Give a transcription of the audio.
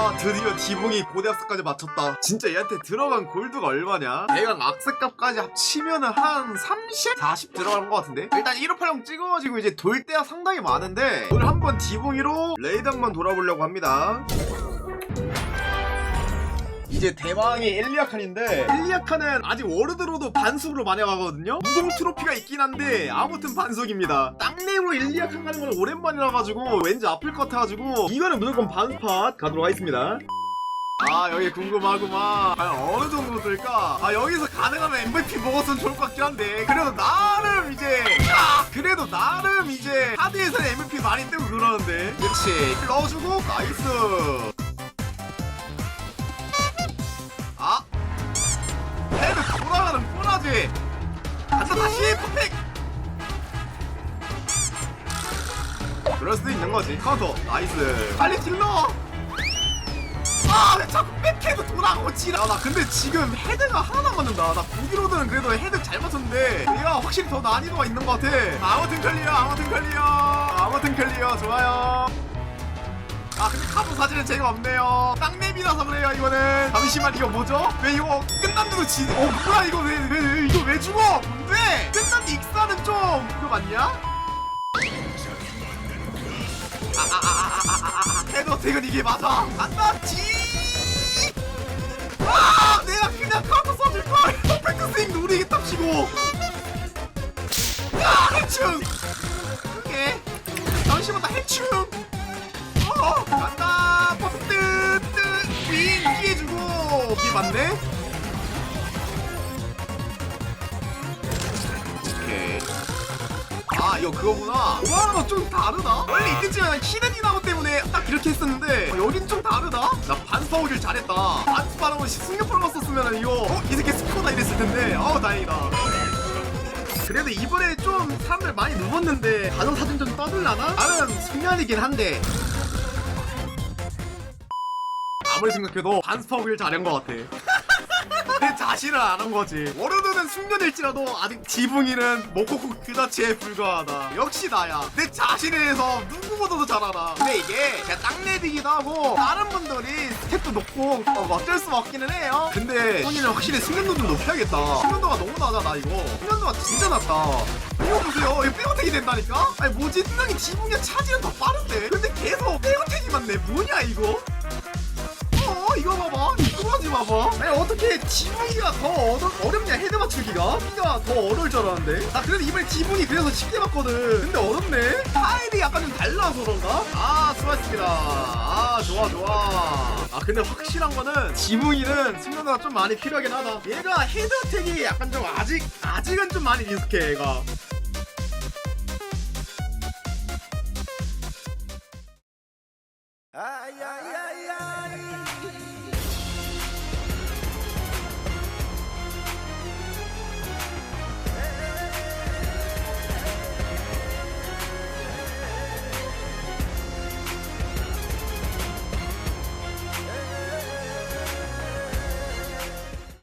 아 드디어 지붕이 고대학생까지 맞췄다. 진짜 얘한테 들어간 골드가 얼마냐? 대강 악세값까지 합치면은 한 30? 40 들어간 것 같은데? 일단 158형 찍어가지고 이제 돌 때가 상당히 많은데 오늘 한번 레이드 한번 돌아보려고 합니다 이제 대망의 엘리아칸인데 엘리아칸은 아직 워르드로도 반숙으로 만약하거든요? 무공 트로피가 있긴 한데 아무튼 반숙입니다. 땅내로 엘리아칸 가는 건 오랜만이라 가지고 왠지 아플 것 같아가지고 이거는 무조건 반스팟 가도록 하겠습니다. 아 여기 궁금하구만. 과연 어느 정도 들까? 아 여기서 가능하면 MVP 먹었으면 좋을 것 같긴 한데. 그래도 나름 이제 아, 그래도 나름 이제 하드에서는 MVP 많이 뜨고 그러는데. 그치. 넣어주고 나이스 그럴 수도 있는 거지. 카운터. 나이스. 빨리 질러! 아왜 자꾸 백헤드 돌아가고 지라 나 근데 지금 헤드가 하나 맞는다. 나 고기로드는 그래도 헤드 잘 맞췄는데 얘가 확실히 더 난이도가 있는 것 같아. 아무튼 클리어 아무튼 클리어. 아무튼 클리어. 좋아요. 아 근데 카드 사진은 재가 없네요. 땅랩이라서 그래요 이거는. 잠시만 이거 뭐죠? 왜 이거 끝난데도 지.. 어 뭐야 이거 왜, 왜, 왜 이거 왜 죽어? 뭔데? 끝난데 익사는 좀. 이거 맞냐? 헤드어택은 이게 맞아. 안 맞지. 아 내가 그냥 카드 써줄 걸. 퍼펙트 스윙 노리게 탑치고. 야 해충. 그게 잠시만 나 해충. 어 간다. 퍼펙트 뜨위 피해주고. 이게 맞네 아 이거 그거구나. 와너좀 다르다. 원래 이때쯤에는 히든 디나모 때문에 딱 이렇게 했었는데 어, 여긴 좀 다르다. 나 반스파 오길 잘했다. 반스파라고 승려프로만 썼으면 이거 어? 이 새끼 스코다 이랬을 텐데. 어우 다행이다. 그래도 이번에 좀 사람들 많이 누웠는데 가정 사진 좀 떠들라나? 나는 숙련이긴 한데. 아무리 생각해도 반스파 오길 잘한 것 같아 내 자신을 아는 거지. 워르드는 숙련일지라도 아직 지붕이는 모코코 그 자체에 불과하다. 역시 나야. 내 자신에 대해서 누구보다도 잘 알아. 근데 이게 제가 땅내비기도 하고 다른 분들이 스텝도 높고 어, 어쩔 수 없기는 해요. 근데 본인은 확실히 숙련도 좀 높여야겠다. 숙련도가 너무 낮아 나 이거. 숙련도가 진짜 낮다. 이거 보세요. 이거 백어택이 된다니까? 아니 뭐지? 분명히 지붕의 차지는 더 빠른데. 근데 계속 백어택이만 내. 뭐냐 이거? 어 이거 봐봐 헤드 마법 아니 어떻게 지붕이가 더 어려, 어렵냐? 헤드 맞추기가? 피가 더 어려울 줄 알았는데. 나 그래도 이번에 지붕이 그래서 쉽게 맞거든. 근데 어렵네. 타일이 약간 좀 달라서 그런가? 아 수고하셨습니다. 아 좋아 좋아. 아 근데 확실한 거는 지붕이는 숙련도가 좀 많이 필요하긴 하다. 얘가 헤드 택이 약간 좀 아직 아직은 좀 많이 미숙해 얘가. 아야야